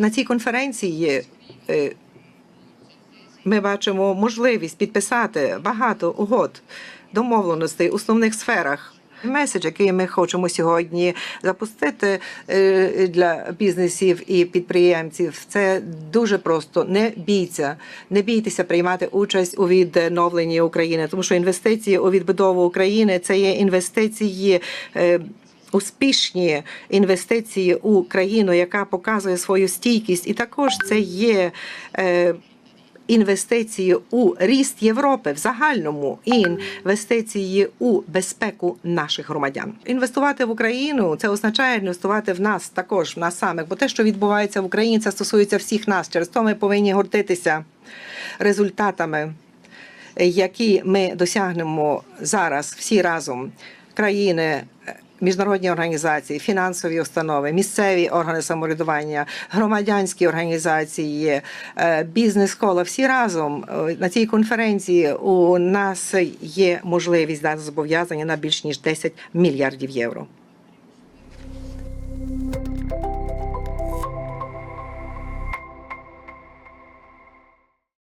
На цій конференції е, ми бачимо можливість підписати багато угод, домовленостей у основних сферах. Меседж, який ми хочемо сьогодні запустити е, для бізнесів і підприємців, це дуже просто. Не бійся, не бійтеся приймати участь у відновленні України, тому що інвестиції у відбудову України це є інвестиції. Успішні інвестиції у країну, яка показує свою стійкість, і також це є е, інвестиції у ріст Європи в загальному і інвестиції у безпеку наших громадян. Інвестувати в Україну це означає інвестувати в нас також, в нас самих, бо те, що відбувається в Україні, це стосується всіх нас. Через то ми повинні гордитися результатами, які ми досягнемо зараз всі разом країни. Міжнародні організації, фінансові установи, місцеві органи самоврядування, громадянські організації, е, бізнес-кола всі разом е, на цій конференції у нас є можливість дати зобов'язання на більш ніж 10 мільярдів євро.